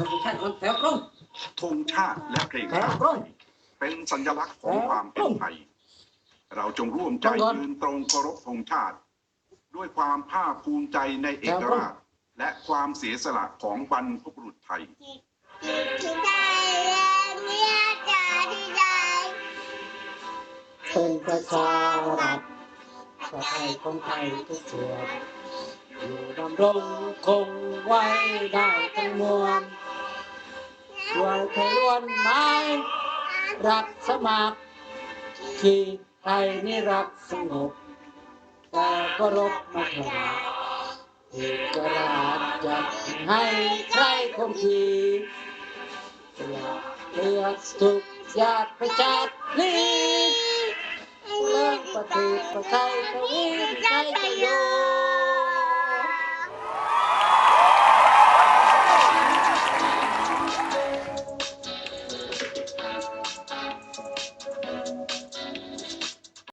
ธงชาติมันแถวตรงธงชาติและเพลงแถชาวติตรงเป็นสัญลักษณ์ของความเป็นไทย เราจงร่วมใจยืนตรงเคารพธงชาติ ด้วยความภาคภูมิใจในเอกราช และความเสียสละของบรรพบุรุษไทยที่ใจและเมียจะที่ใจเป็นประชารัฐประไทยของไทยทุกส่วนอยู่ดำรงคงไว้ได้ทั้งมวล ด้วยไทยล้วนไม้ รักสมัครที่ไทยนี่รักสงบ แต่ก็รบมาถลาเอกราชจะให้ใครคงทีเลือกเลือกสุขอยากประชาตินี้เรื่องปฏิปไตยทวีใจประโยชน์